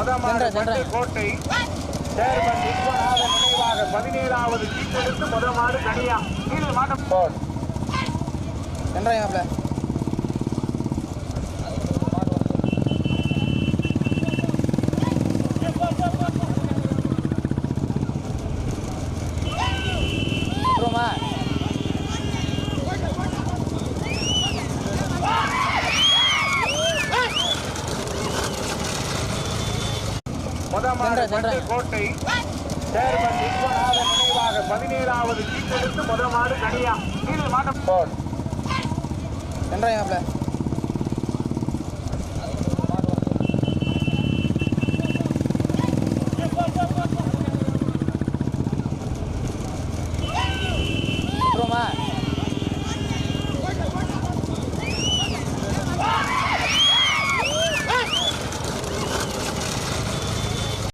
முதமாடு. கோட்டை சேர்மன் விஸ்வநாதன் நினைவாக பதினேழாவது சீட்டெடுத்து முதமாடு கனியா கீழே மாட்டம் போல் சென்றாங்க சென்றேன். கோட்டை சேர்மன் விஸ்வநாதன் நினைவாக பதினேழாவது சீட்டெடுத்து முதமாடு கனியா கீழே மாட்டம் போல் மாப்பிள